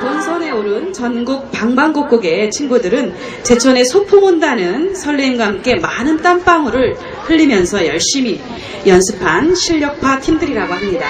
본선에 오른 전국 방방곡곡의 친구들은 제천의 소풍 온다는 설렘과 함께 많은 땀방울을 흘리면서 열심히 연습한 실력파 팀들이라고 합니다.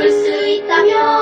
갚을 수 있다면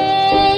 Música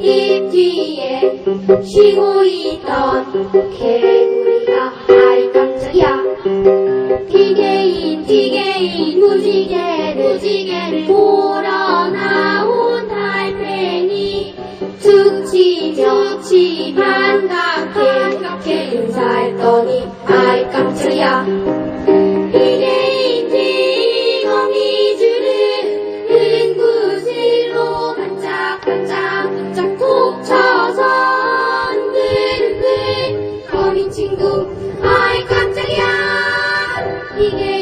입 뒤에 쉬고 있던 개구리가 아이 깜짝이야. 피개인 피개인 무지개를 무지개를 보러 나온 달팽이. 툭치며 치 반갑게 반갑게 인사했더니 아이 깜짝이야. 피개 아이 깜짝이야. 피개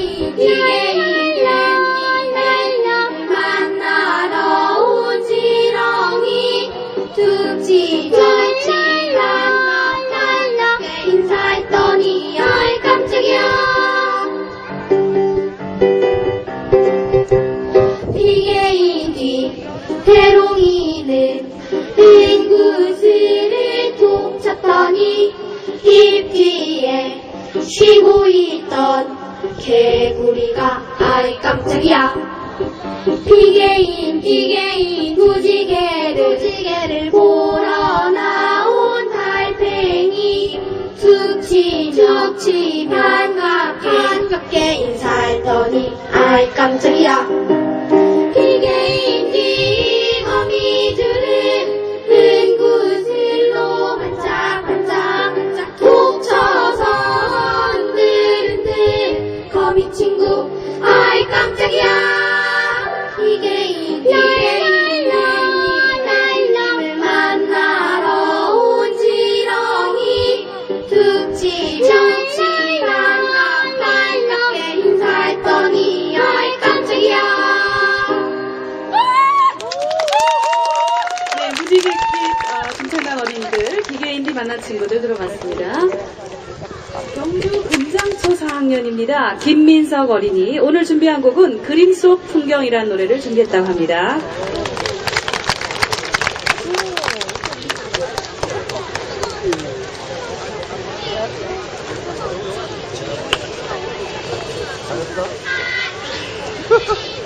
피개인 피개인 무지개를 무지개를 보러 나온 달팽이. 툭치 툭치 반갑게. 반갑게 인사했더니 아이 깜짝이야 만난 친구들 들어봤습니다. 경주 금장초 4학년입니다. 김민석 어린이 오늘 준비한 곡은 그림 속 풍경이라는 노래를 준비했다고 합니다.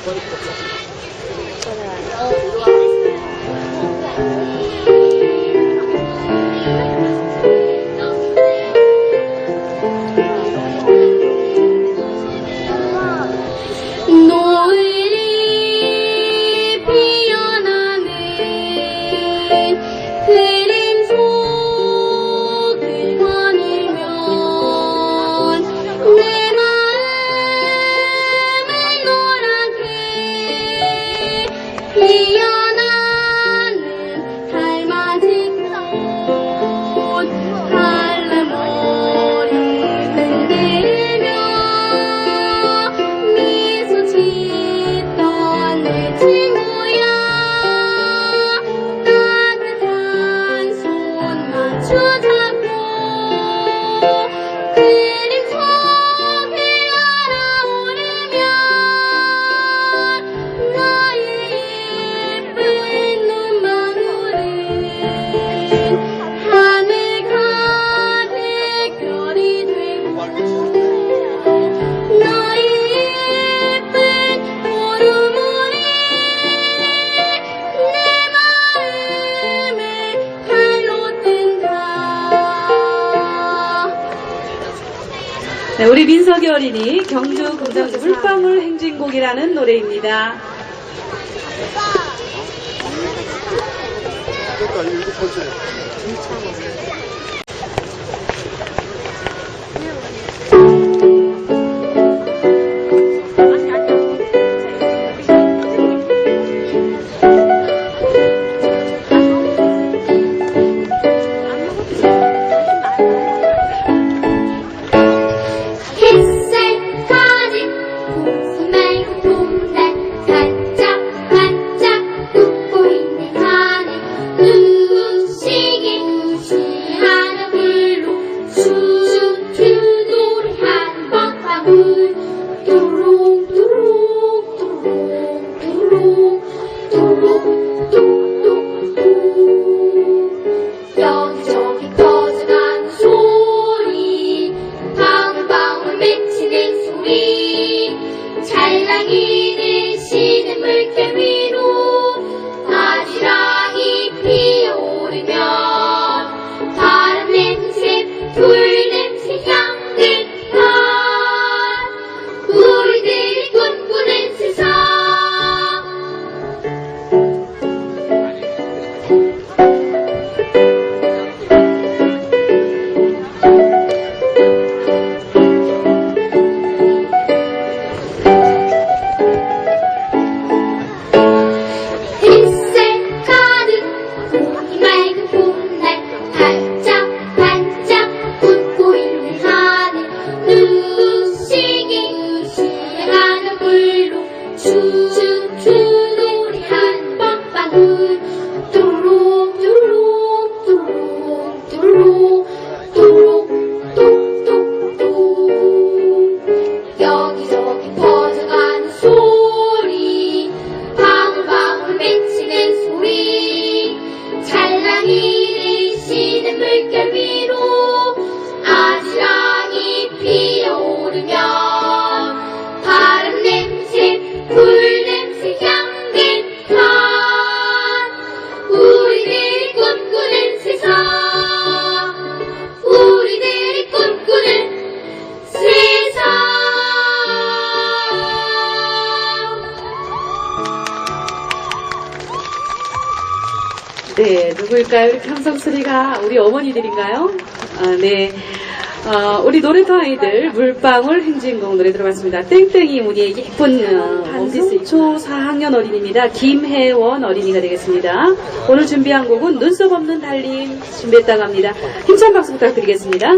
노을이 피 우리 민석이 어린이 경주 금장초 물방울 행진곡이라는 노래입니다. 그러니까 일곱. 그럴까요? 함성 소리가 우리 어머니들인가요? 아, 네. 어, 우리 노래터 아이들 물방울 행진곡 노래 들어봤습니다. 땡땡이 무늬의 예쁜 원피스초 4학년 어린이입니다. 김혜원 어린이가 되겠습니다. 오늘 준비한 곡은 눈썹 없는 달림 준비했다고 합니다. 힘찬 박수 부탁드리겠습니다.